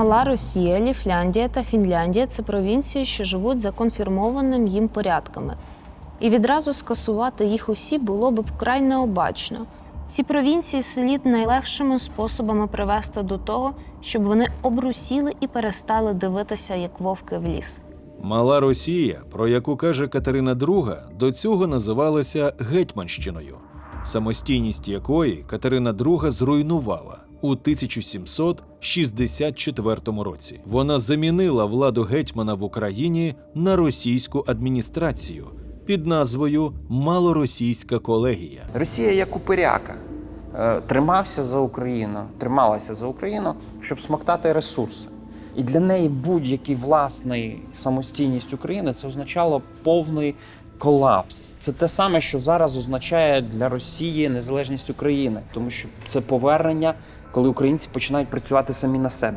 Мала Росія, Ліфляндія та Фінляндія це провінції, що живуть за конфірмованим їм порядками. І відразу скасувати їх усі було б вкрай необачно. Ці провінції слід найлегшими способами привести до того, щоб вони обрусіли і перестали дивитися, як вовки в ліс. Мала Росія, про яку каже Катерина II, до цього називалася Гетьманщиною, самостійність якої Катерина II зруйнувала у 1764 році. Вона замінила владу гетьмана в Україні на російську адміністрацію під назвою Малоросійська колегія. Росія як упиряка е, тримався за Україну, трималася за Україну, щоб смоктати ресурси. І для неї будь-який власний самостійність України це означало повний колапс. Це те саме, що зараз означає для Росії незалежність України, тому що це повернення, коли українці починають працювати самі на себе.